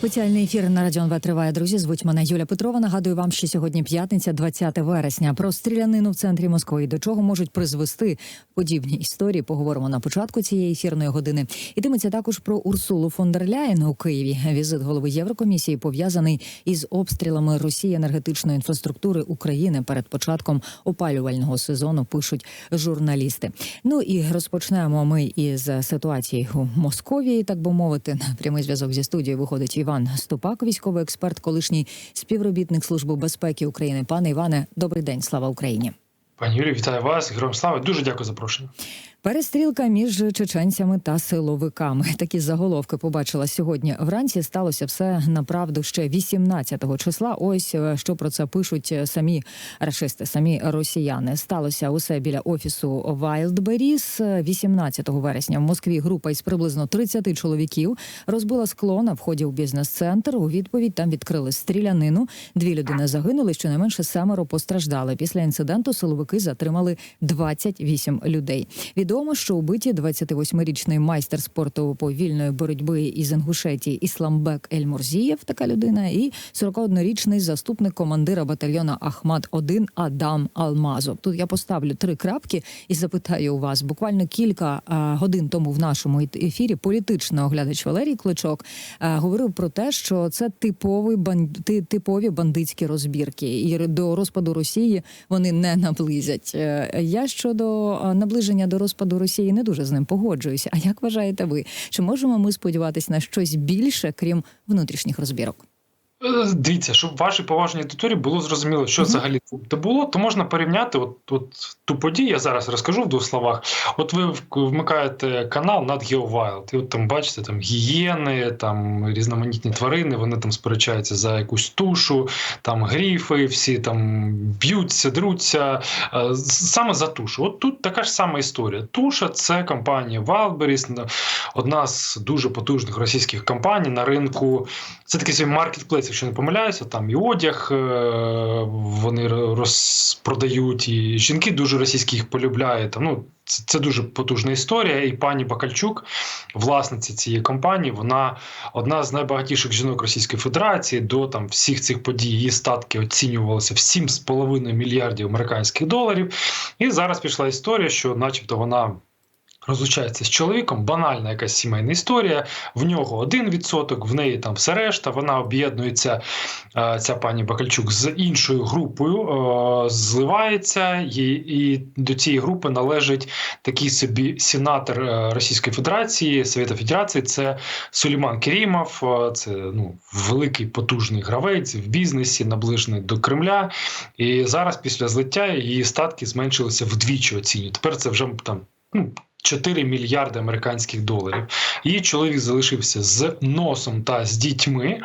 Спеціальний ефір на Радіон В триває. Друзі, звуть мене Юля Петрова. Нагадую вам, що сьогодні п'ятниця, 20 вересня. Про стрілянину в центрі Москви до чого можуть призвести подібні історії. Поговоримо на початку цієї ефірної години. Ітиметься також про Урсулу фон дер Ляєн у Києві. Візит голови Єврокомісії пов'язаний із обстрілами Росії енергетичної інфраструктури України перед початком опалювального сезону. Пишуть журналісти. Ну і розпочнемо ми із ситуації у Московії, так би мовити. На прямий зв'язок зі студією виходить Іван Ступак, військовий експерт, колишній співробітник Служби безпеки України. Пане Іване, добрий день, слава Україні. Пані Юрій, вітаю вас, героям слава. Дуже дякую за запрошення. Перестрілка між чеченцями та силовиками. Такі заголовки побачила сьогодні. Вранці сталося все направду ще 18-го числа. Ось е, що про це пишуть самі рашисти, самі росіяни. Сталося усе біля офісу Wildberries. 18 вересня в Москві група із приблизно 30 чоловіків розбила скло на вході у бізнес-центр. У відповідь там відкрили стрілянину. Дві людини загинули. Щонайменше семеро постраждали. Після інциденту силовики затримали 28 людей. Відомо, що убиті 28-річний майстер спорту повільної боротьби із Інгушетії Ісламбек Ель-Мурзієв, така людина, і 41-річний заступник командира батальйона Ахмат 1 Адам Алмазов. Тут я поставлю три крапки і запитаю у вас. Буквально кілька годин тому в нашому ефірі політичний оглядач Валерій Кличок говорив про те, що це типовий банди, типові бандитські розбірки, і до розпаду Росії вони не наблизять. Е, Я щодо наближення до розпаду Росії не дуже з ним погоджуюся. А як вважаєте ви? Чи можемо ми сподіватися на щось більше, крім внутрішніх розбірок? Е, Дивіться, щоб вашій поважній аудиторії було зрозуміло, що взагалі це було, то можна порівняти от, от ту подію. Я зараз розкажу в двох словах. От ви вмикаєте канал над GeoWild, і от там бачите там гієни, там різноманітні тварини, вони там сперечаються за якусь тушу, там гріфи, всі там б'ються, друться. е, Саме за тушу. От тут така ж сама історія. Туша це компанія Wildberries, одна з дуже потужних російських компаній на ринку. Це такий свій маркетплейс, якщо не помиляюся, там і одяг е, вони розпродають, і жінки дуже російські їх полюбляють. Ну, це, це дуже потужна історія. І пані Бакальчук, власниця цієї компанії, вона одна з найбагатіших жінок Російської Федерації. До там всіх цих подій її статки оцінювалися в 7,5 мільярдів американських доларів. І зараз пішла історія, що, начебто, вона. Розлучається з чоловіком, банальна якась сімейна історія. В нього один відсоток, в неї там все решта. Вона об'єднується, е, ця пані Бакальчук, з іншою групою, е, зливається, і, і до цієї групи належить такий собі сенатор е, Російської Федерації, Совєта Федерації. Це Сулейман Керімов, це ну, великий потужний гравець в бізнесі, наближений до Кремля. І зараз, після злиття, її статки зменшилися вдвічі оцінюють. Тепер це вже там. Ну, 4 мільярди американських доларів. Її чоловік залишився з носом та з дітьми.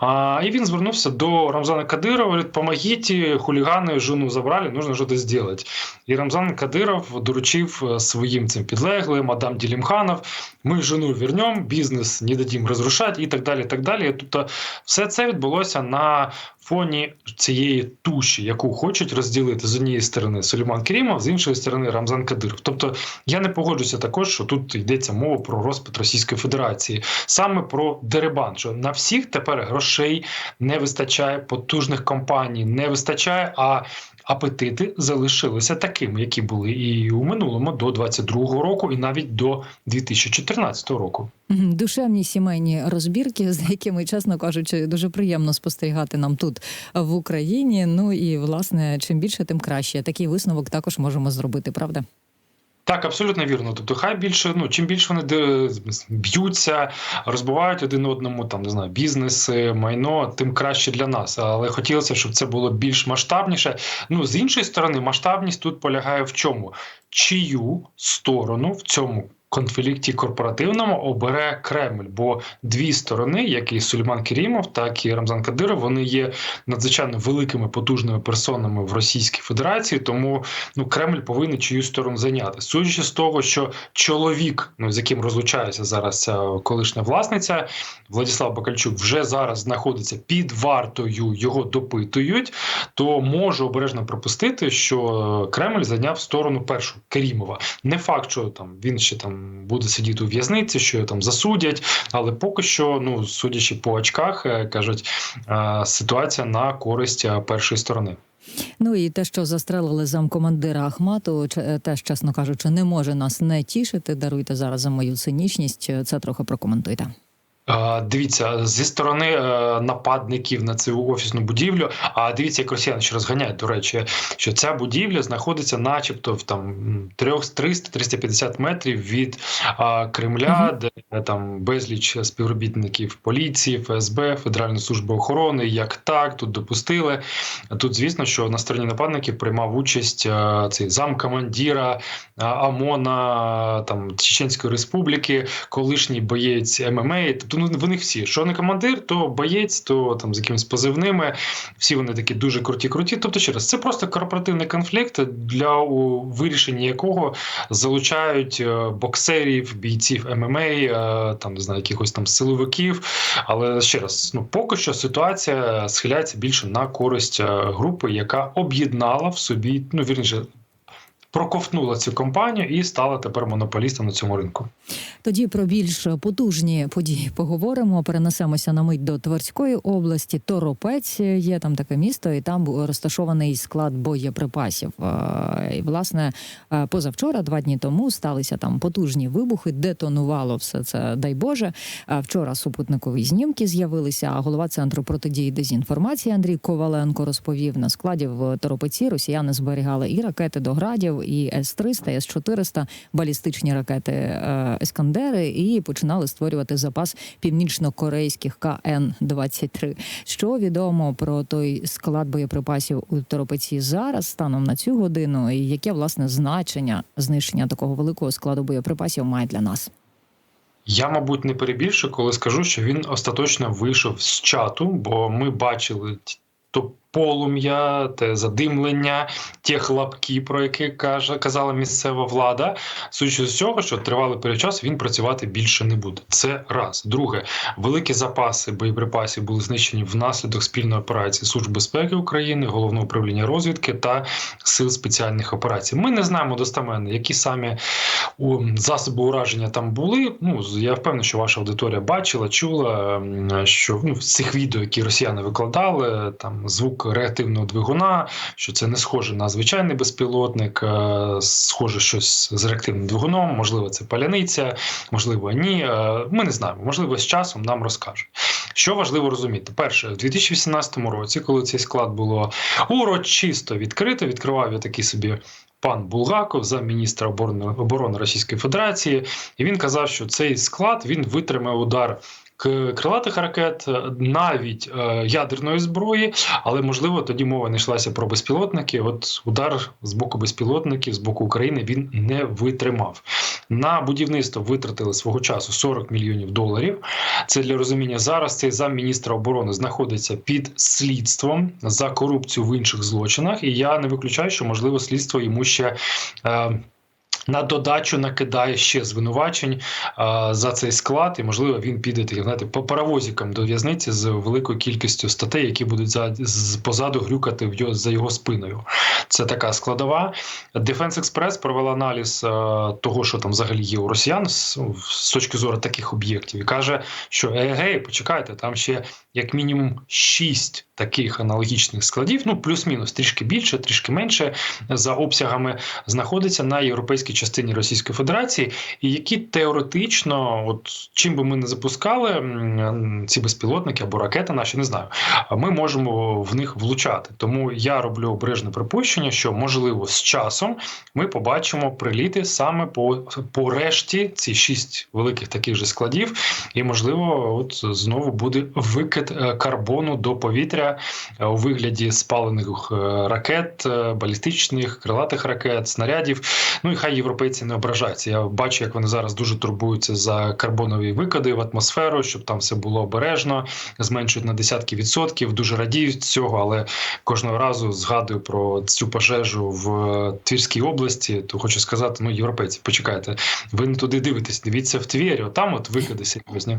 А, і він звернувся до Рамзана Кадирова. Говорить, помогіть, хулігани жену забрали, нужно щось зробити. І Рамзан Кадиров доручив е, своїм цим підлеглим, Адам Ділімханов, ми жену вернемо, бізнес не дадим розрушати і так далі. І так далі. Тобто все це відбулося на фоні цієї туші, яку хочуть розділити з однієї сторони Сулейман Керімов, з іншої сторони Рамзан Кадиров. Тобто я не погоджуся також, що тут йдеться мова про розпад Російської Федерації, саме про дерибан. Що на всіх тепер грошей не вистачає, потужних компаній не вистачає. а Апетити залишилися такими, які були і у минулому до 22-го року, і навіть до 2014 року. Душевні сімейні розбірки, з якими, чесно кажучи, дуже приємно спостерігати нам тут в Україні. Ну і власне, чим більше, тим краще. Такий висновок також можемо зробити, правда? Так, абсолютно вірно. Тобто, хай більше, ну чим більше вони б'ються, розбивають один одному, там не знаю, бізнеси, майно, тим краще для нас. Але хотілося, щоб це було більш масштабніше. Ну з іншої сторони, масштабність тут полягає в чому? Чию сторону в цьому конфлікті корпоративному обере Кремль, бо дві сторони, як і Сулейман Керімов, так і Рамзан Кадиров, вони є надзвичайно великими потужними персонами в Російській Федерації. Тому ну Кремль повинен чию сторону зайняти. Судячи з того, що чоловік, ну з яким розлучається зараз колишня власниця, Владислав Бакальчук, вже зараз знаходиться під вартою, його допитують, то можу обережно пропустити, що Кремль зайняв сторону першу Керімова. Не факт, що там він ще там буде сидіти у в'язниці, що його там засудять, але поки що, ну судячи по очках, е, кажуть, е, ситуація на користь е, першої сторони. Ну і те, що застрелили замкомандира Ахмату, теж, чесно кажучи, не може нас не тішити. Даруйте зараз за мою цинічність. Це трохи прокоментуйте. Е, Дивіться, зі сторони е, нападників на цю офісну будівлю. А дивіться, як росіяни ще розганяють. До речі, що ця будівля знаходиться, начебто, в там 300-350 метрів від Кремля, де там безліч співробітників поліції, ФСБ, Федеральної служби охорони. Як так тут допустили? Тут, звісно, що на стороні нападників приймав участь е, цей замкомандіра ОМОНа там Чеченської Республіки, колишній боєць ММА. Тобто ну вони всі, що не командир, то боєць, то там з якимись позивними. Всі вони такі дуже круті, круті. Тобто, ще раз, це просто корпоративний конфлікт, для у вирішення якого залучають е, боксерів, бійців ММА, е, там не знаю, якихось там силовиків. Але ще раз, ну поки що ситуація схиляється більше на користь е, групи, яка об'єднала в собі, ну вірніше. Проковтнула цю компанію і стала тепер монополістом на цьому ринку. Тоді про більш потужні події поговоримо. Перенесемося на мить до Тверської області. Торопець є там таке місто, і там розташований склад боєприпасів. Е, І власне е, позавчора, два дні тому, сталися там потужні вибухи. Детонувало все це, дай Боже. Е, Вчора супутникові знімки з'явилися. А голова центру протидії дезінформації Андрій Коваленко розповів на складі в Торопеці. Росіяни зберігали і ракети до градів, і С-300, і С-400, балістичні ракети е, Ескандери, і починали створювати запас північно-корейських КН-23. Що відомо про той склад боєприпасів у Торопеці зараз, станом на цю годину, і яке власне значення знищення такого великого складу боєприпасів має для нас? Я, мабуть, не перебільшу, коли скажу, що він остаточно вийшов з чату, бо ми бачили то полум'я, те задимлення, ті хлопки, про які каже казала місцева влада. Судячи з цього, що тривалий період часу він працювати більше не буде. Це раз. Друге, великі запаси боєприпасів були знищені внаслідок спільної операції Служби безпеки України, головного управління розвідки та сил спеціальних операцій. Ми не знаємо достеменно, які самі засоби ураження там були. Ну я впевнений, що ваша аудиторія бачила, чула, що ну, з цих відео, які росіяни викладали, там звук реактивного двигуна, що це не схоже на звичайний безпілотник, е, схоже щось з реактивним двигуном. Можливо, це паляниця, можливо, ні. Е, Ми не знаємо. Можливо, з часом нам розкажуть. Що важливо розуміти, перше, в 2018 році, коли цей склад було урочисто відкрито, відкривав я такий собі. Пан Булгаков, замміністра оборони оборони Російської Федерації, і він казав, що цей склад він витримає удар крилатих ракет, е, навіть е, ядерної зброї, але можливо тоді мова не йшлася про безпілотники. От удар з боку безпілотників, з боку України він не витримав. На будівництво витратили свого часу 40 мільйонів доларів. Це для розуміння зараз. Цей замміністра оборони знаходиться під слідством за корупцію в інших злочинах, і я не виключаю, що можливо слідство йому ще. Е, на додачу накидає ще звинувачень а, за цей склад, і можливо він піде таким, знаєте, по паровозикам до в'язниці з великою кількістю статей, які будуть за з позаду грюкати в його за його спиною. Це така складова. Defense Express провела аналіз а, того, що там взагалі є у росіян з, з точки зору таких об'єктів, і каже, що егей, почекайте, там ще як мінімум шість таких аналогічних складів, ну плюс-мінус трішки більше, трішки менше за обсягами знаходиться на європейській частині Російської Федерації, і які теоретично, от чим би ми не запускали ці безпілотники або ракети, наші не знаю, ми можемо в них влучати. Тому я роблю обережне припущення, що можливо з часом ми побачимо приліти саме по, по решті ці шість великих таких же складів, і можливо, от знову буде викид е, карбону до повітря е, у вигляді спалених е, ракет, е, балістичних, крилатих ракет, снарядів. Ну і хай європейці не ображаються. Я бачу, як вони зараз дуже турбуються за карбонові викиди в атмосферу, щоб там все було обережно, зменшують на десятки відсотків. Дуже радіють цього, але кожного разу згадую про цю пожежу в Твірській області. То хочу сказати: ну, європейці, почекайте, ви не туди дивитесь, дивіться в Твері, отам от викиди серйозні.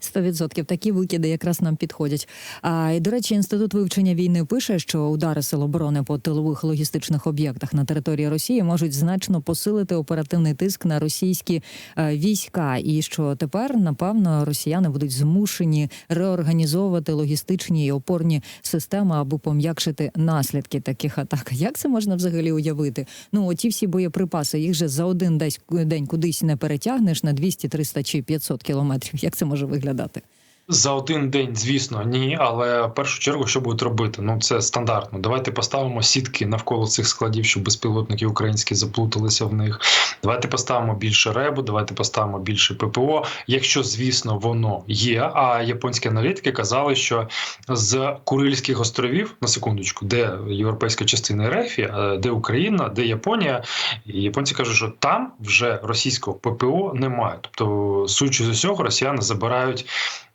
100% такі викиди якраз нам підходять. А і до речі, інститут вивчення війни пише, що удари сил оборони по тилових логістичних об'єктах на території Росії можуть значно посилити оперативний тиск на російські е, війська, і що тепер напевно росіяни будуть змушені реорганізовувати логістичні і опорні системи, аби пом'якшити наслідки таких атак. Як це можна взагалі уявити? Ну оті всі боєприпаси, їх же за один десь день кудись не перетягнеш на 200, 300 чи 500 кілометрів. Як це може виглядати? виглядати. За один день, звісно, ні. Але в першу чергу, що будуть робити? Ну це стандартно. Давайте поставимо сітки навколо цих складів, щоб безпілотники українські заплуталися в них. Давайте поставимо більше ребу, давайте поставимо більше ППО. Якщо, звісно, воно є. А японські аналітики казали, що з Курильських островів на секундочку, де європейська частина РФ, е, де Україна, де Японія, і японці кажуть, що там вже російського ППО немає. Тобто, судячи з усього, росіяни забирають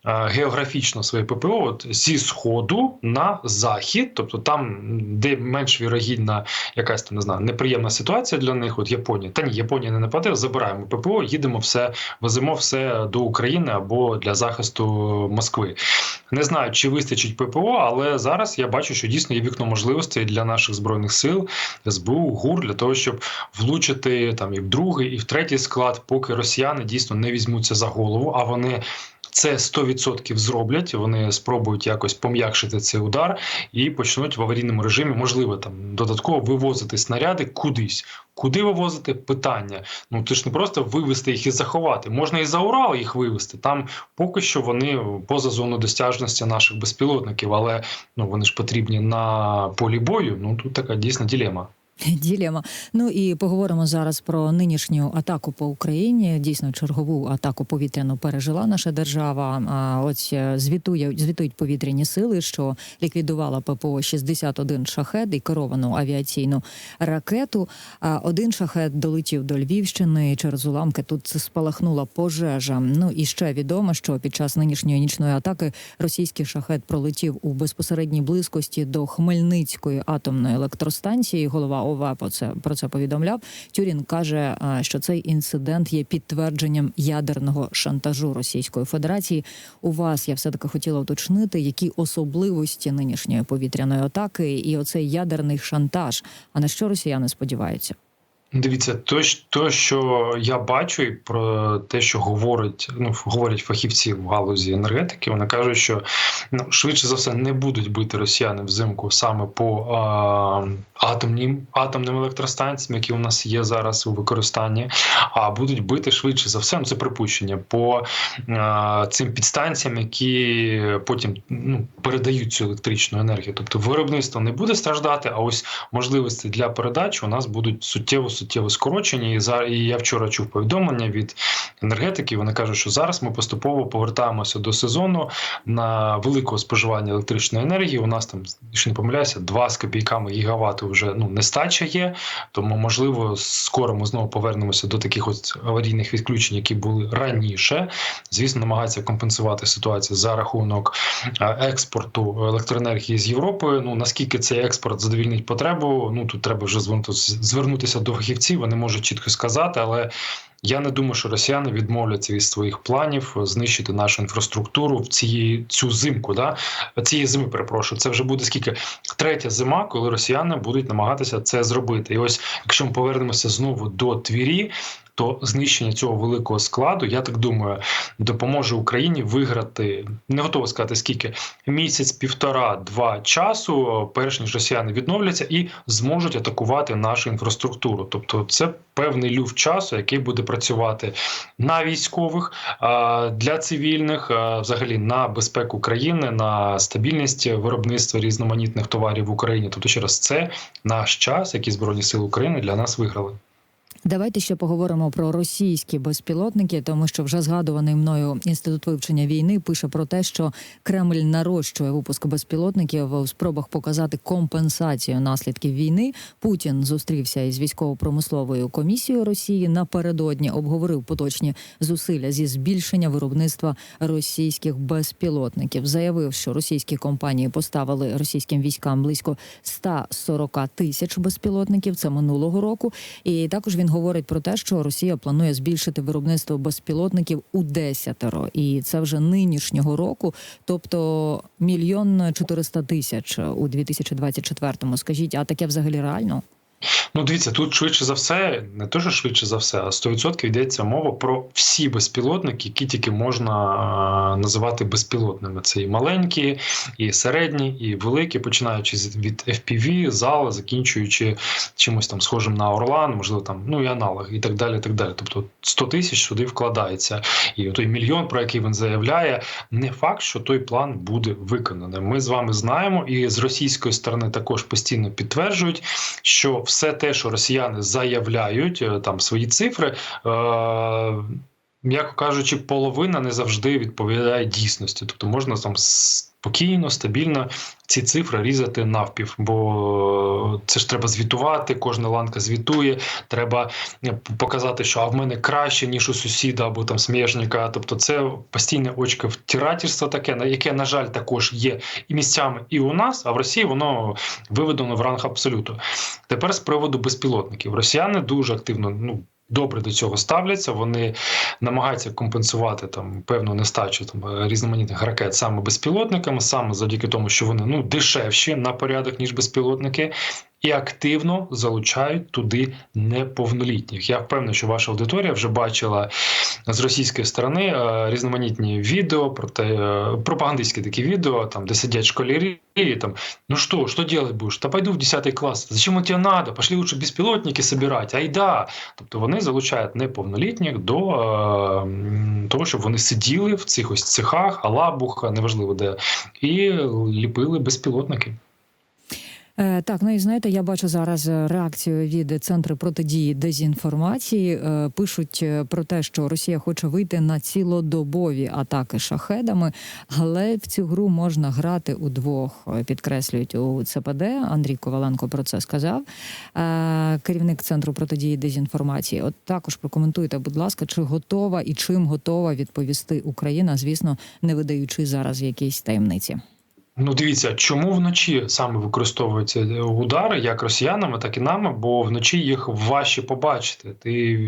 географічно своє ППО от, зі сходу на захід, тобто там, де менш вірогідна якась там не знаю, неприємна ситуація для них, от Японія. Та ні, Японія не нападе, забираємо ППО, їдемо все, веземо все до України або для захисту Москви. Не знаю, чи вистачить ППО, але зараз я бачу, що дійсно є вікно можливостей для наших збройних сил, СБУ, ГУР для того, щоб влучити там і в другий, і в третій склад, поки росіяни дійсно не візьмуться за голову, а вони. Це 100% зроблять. Вони спробують якось пом'якшити цей удар і почнуть в аварійному режимі, можливо, там додатково вивозити снаряди кудись. Куди вивозити? Питання. Ну ти ж не просто вивезти їх і заховати. Можна і за Урал їх вивезти. Там поки що вони поза зону досяжності наших безпілотників, але ну вони ж потрібні на полі бою. Ну тут така дійсна ділема. Ділема. Ну і поговоримо зараз про нинішню атаку по Україні. Дійсно, чергову атаку повітряну пережила наша держава. А ось е, звітує звітують повітряні сили, що ліквідувала ППО 61 шахет і керовану авіаційну ракету. А один шахет долетів до Львівщини. Через уламки тут спалахнула пожежа. Ну і ще відомо, що під час нинішньої нічної атаки російський шахет пролетів у безпосередній близькості до Хмельницької атомної електростанції. Голова ОВА про це про це повідомляв. Тюрін каже, що цей інцидент є підтвердженням ядерного шантажу Російської Федерації. У вас я все таки хотіла уточнити, які особливості нинішньої повітряної атаки і оцей ядерний шантаж. А на що росіяни сподіваються? Дивіться, то, то, що я бачу, і про те, що говорять, ну говорять фахівці в галузі енергетики, вони кажуть, що ну швидше за все не будуть бити росіяни взимку саме по а, атомним атомним електростанціям, які у нас є зараз у використанні, а будуть бити швидше за все. Ну це припущення по а, цим підстанціям, які потім ну передають цю електричну енергію. Тобто виробництво не буде страждати, а ось можливості для передачі у нас будуть суттєво суттєво скорочені. І за і я вчора чув повідомлення від енергетики. Вони кажуть, що зараз ми поступово повертаємося до сезону на великого споживання електричної енергії. У нас там, якщо не помиляюся, 2 з копійками гігавату вже ну нестача є. Тому можливо, скоро ми знову повернемося до таких от аварійних відключень, які були раніше. Звісно, намагаються компенсувати ситуацію за рахунок е, експорту електроенергії з Європи. Ну наскільки цей експорт задовільнить потребу? Ну тут треба вже звернутися до фахівців. Вони можуть чітко сказати, але. Я не думаю, що росіяни відмовляться від своїх планів знищити нашу інфраструктуру в цієї цю зимку. Да? Цієї зими перепрошую. Це вже буде скільки третя зима, коли росіяни будуть намагатися це зробити. І ось, якщо ми повернемося знову до Твірі, то знищення цього великого складу, я так думаю, допоможе Україні виграти не готово сказати скільки місяць, півтора-два часу, перш ніж росіяни відновляться і зможуть атакувати нашу інфраструктуру. Тобто, це певний люфт часу, який буде працювати на військових для цивільних, взагалі на безпеку країни, на стабільність виробництва різноманітних товарів в Україні. Тобто, ще раз це наш час, який збройні сили України для нас виграли. Давайте ще поговоримо про російські безпілотники, тому що вже згадуваний мною інститут вивчення війни пише про те, що Кремль нарощує випуск безпілотників у спробах показати компенсацію наслідків війни. Путін зустрівся із військово-промисловою комісією Росії напередодні, обговорив поточні зусилля зі збільшення виробництва російських безпілотників. Заявив, що російські компанії поставили російським військам близько 140 тисяч безпілотників. Це минулого року. І також він говорить про те, що Росія планує збільшити виробництво безпілотників у десятеро, і це вже нинішнього року, тобто мільйон чотириста тисяч у 2024-му. Скажіть, а таке взагалі реально? Ну, дивіться, тут швидше за все, не те, що швидше за все, а 100% йдеться мова про всі безпілотники, які тільки можна а, називати безпілотними. Це і маленькі, і середні, і великі, починаючи від FPV, зала, закінчуючи чимось там схожим на Орлан, можливо, там ну і аналог, і так далі. і так далі. Тобто 100 тисяч сюди вкладається. І той мільйон, про який він заявляє, не факт, що той план буде виконаний. Ми з вами знаємо, і з російської сторони також постійно підтверджують, що все те, що росіяни заявляють, е, там свої цифри. Е- М'яко кажучи, половина не завжди відповідає дійсності. Тобто можна там спокійно, стабільно ці цифри різати навпів, бо це ж треба звітувати, кожна ланка звітує. Треба е, показати, що а в мене краще, ніж у сусіда або там смежника. Тобто, це постійне очко втирательство таке, на яке, на жаль, також є і місцями, і у нас, а в Росії воно виведено в ранг абсолюту. Тепер з приводу безпілотників. Росіяни дуже активно ну. Добре до цього ставляться. Вони намагаються компенсувати там певну нестачу там різноманітних ракет саме безпілотниками, саме завдяки тому, що вони ну дешевші на порядок ніж безпілотники, і активно залучають туди неповнолітніх. Я впевнений, що ваша аудиторія вже бачила з російської сторони е, різноманітні відео про те, е, пропагандистські такі відео, там де сидять школярі. И там, ну что, что делать будешь? Та пойду в 10 клас. Зачем тебе надо? Пошли лучше безпілотники собирать. Айда. Тобто вони залучають неповнолітніх до е, того, щоб вони сиділи в цих ось цехах, алабуха, неважливо де, і ліпили безпілотники. Е, так, ну і знаєте, я бачу зараз е, реакцію від центру протидії дезінформації. Е, пишуть про те, що Росія хоче вийти на цілодобові атаки шахедами, але в цю гру можна грати удвох. Підкреслюють у ЦПД. Андрій Коваленко про це сказав. Керівник центру протидії дезінформації. От також прокоментуйте, будь ласка, чи готова і чим готова відповісти Україна, звісно, не видаючи зараз якісь таємниці. Ну, дивіться, чому вночі саме використовуються удари як росіянами, так і нами, бо вночі їх важче побачити. Ти,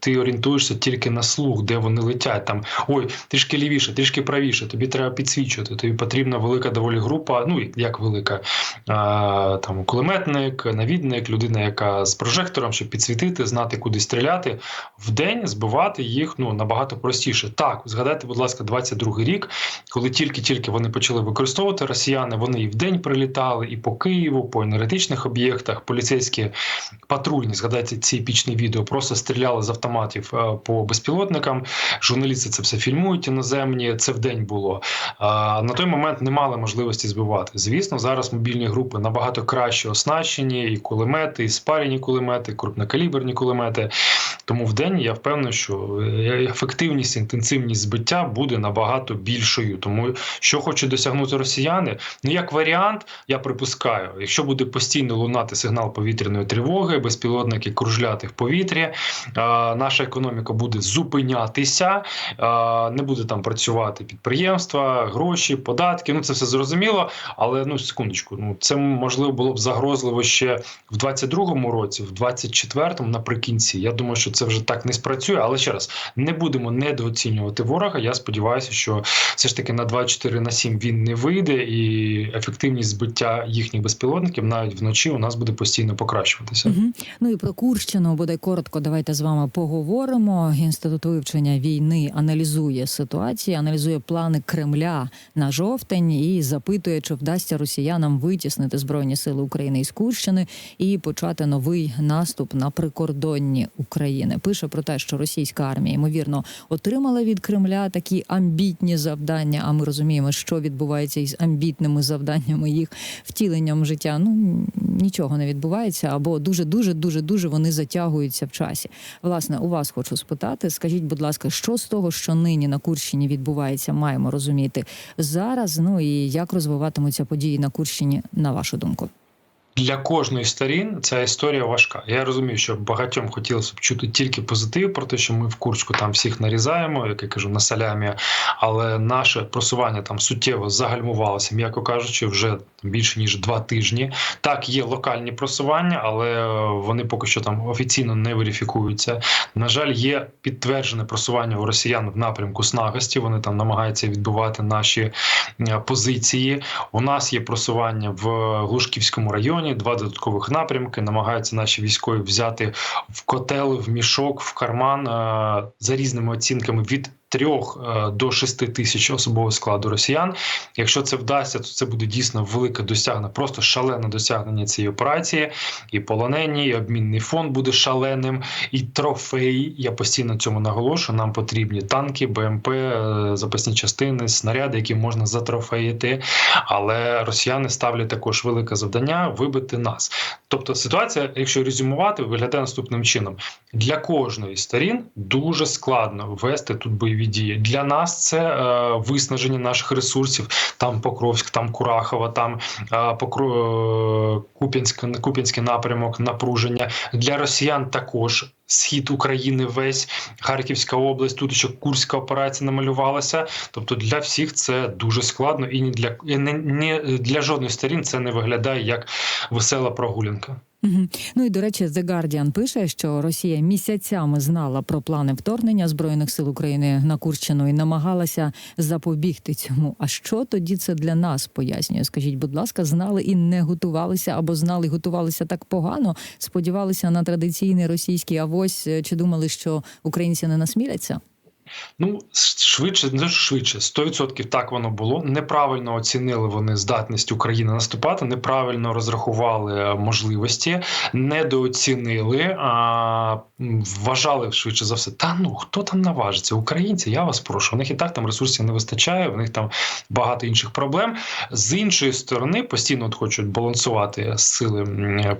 ти орієнтуєшся тільки на слух, де вони летять. Там ой, трішки лівіше, трішки правіше. Тобі треба підсвічувати. Тобі потрібна велика доволі група. Ну як велика а, там кулеметник, навідник, людина, яка з прожектором, щоб підсвітити, знати, куди стріляти. В день збивати їх ну набагато простіше. Так, згадайте, будь ласка, 22-й рік, коли тільки-тільки вони почали використовувати росіяни, вони і в день прилітали, і по Києву, по енергетичних об'єктах, поліцейські патрульні, згадайте ці епічні відео, просто стріляли з автоматів е, по безпілотникам. Журналісти це все фільмують іноземні. Це в день було. На той момент не мали можливості збивати. Звісно, зараз мобільні групи набагато краще оснащені, і кулемети, і спарені кулемети, крупнокаліберні кулемети. Тому в день я впевнений, що е, ефективність, інтенсивність збиття буде набагато більшою. Тому що хочуть досягнути росіяни, ну як варіант, я припускаю, якщо буде постійно лунати сигнал повітряної тривоги, безпілотники кружляти в повітрі, е, наша економіка буде зупинятися, е, не буде там працювати підприємства, гроші, податки. Ну це все зрозуміло. Але ну секундочку, ну це можливо було б загрозливо ще в 22-му році, в 24-му наприкінці. Я думаю, що це вже так не спрацює. Але ще раз не будемо недооцінювати ворога. Я сподіваюся, що все ж таки на 24 на 7 він не вийде, і ефективність збиття їхніх безпілотників навіть вночі у нас буде постійно покращуватися. Угу. Ну і про Курщину бодай коротко. Давайте з вами поговоримо. Інститут вивчення війни аналізує ситуацію, аналізує плани Кремля на жовтень і запитує, чи вдасться росіянам витіснити збройні сили України із Курщини і почати новий наступ на прикордонні України. України. Пише про те, що російська армія ймовірно отримала від Кремля такі амбітні завдання. А ми розуміємо, що відбувається із амбітними завданнями їх втіленням життя. Ну нічого не відбувається, або дуже, дуже, дуже, дуже вони затягуються в часі. Власне, у вас хочу спитати. Скажіть, будь ласка, що з того, що нині на Курщині відбувається, маємо розуміти зараз? Ну і як розвиватимуться події на Курщині, на вашу думку? Для кожної сторін ця історія важка. Я розумію, що багатьом хотілося б чути тільки позитив про те, що ми в Курську там всіх нарізаємо, як я кажу, на салямі, але наше просування там суттєво загальмувалося, м'яко кажучи, вже більше ніж два тижні. Так, є локальні просування, але е, вони поки що там офіційно не верифікуються. На жаль, є підтверджене просування у росіян в напрямку Снагості. Вони там намагаються відбивати наші е, позиції. У нас є просування в Глушківському районі, два додаткових напрямки. Намагаються наші військові взяти в котел, в мішок, в карман е, за різними оцінками від. Трьох е, до шести тисяч особового складу росіян. Якщо це вдасться, то це буде дійсно велике досягнення, просто шалене досягнення цієї операції. І полонені, і обмінний фонд буде шаленим, і трофеї. Я постійно цьому наголошую. Нам потрібні танки, БМП, е, запасні частини, снаряди, які можна затрофеїти. Але росіяни ставлять також велике завдання вибити нас. Тобто ситуація, якщо резюмувати, виглядає наступним чином: для кожної сторін дуже складно вести тут бойові дії. Для нас це е, виснаження наших ресурсів. Там Покровськ, там Курахова, там е, Покро... е, Куп'янськ, Куп'янський напрямок, напруження. Для росіян також. Схід України, весь Харківська область, тут ще Курська операція намалювалася. Тобто для всіх це дуже складно, і ні для і не, не для жодної сторін це не виглядає як весела прогулянка. Ну і до речі, The Guardian пише, що Росія місяцями знала про плани вторгнення збройних сил України на Курщину і намагалася запобігти цьому. А що тоді це для нас пояснює? Скажіть, будь ласка, знали і не готувалися, або знали і готувалися так погано? Сподівалися на традиційний російський авось, е, чи думали, що українці не насміляться? Ну, швидше, не швидше, 100% так воно було. Неправильно оцінили вони здатність України наступати, неправильно розрахували е, можливості, недооцінили, а вважали швидше за все. Та ну хто там наважиться? Українці, я вас прошу. У них і так там ресурсів не вистачає, в них там багато інших проблем. З іншої сторони, постійно от хочуть балансувати сили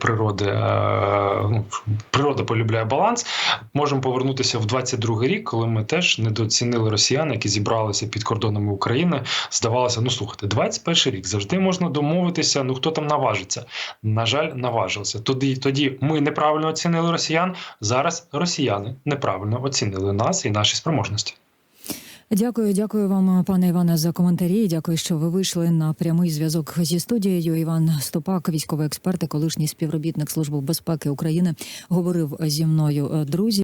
природи. е, Ну, природа полюбляє баланс. Можемо повернутися в 22-й рік, коли ми теж недооцінили росіян, які зібралися під кордонами України. Здавалося, ну слухайте, 21 рік завжди можна домовитися. Ну хто там наважиться? На жаль, наважилися. Тоді тоді ми неправильно оцінили росіян. Зараз росіяни неправильно оцінили нас і наші спроможності. Дякую, дякую вам, пане Іване, за коментарі. Дякую, що ви вийшли на прямий зв'язок зі студією. Іван Стопак, військовий експерт, і колишній співробітник Служби безпеки України, говорив зі мною. Друзі.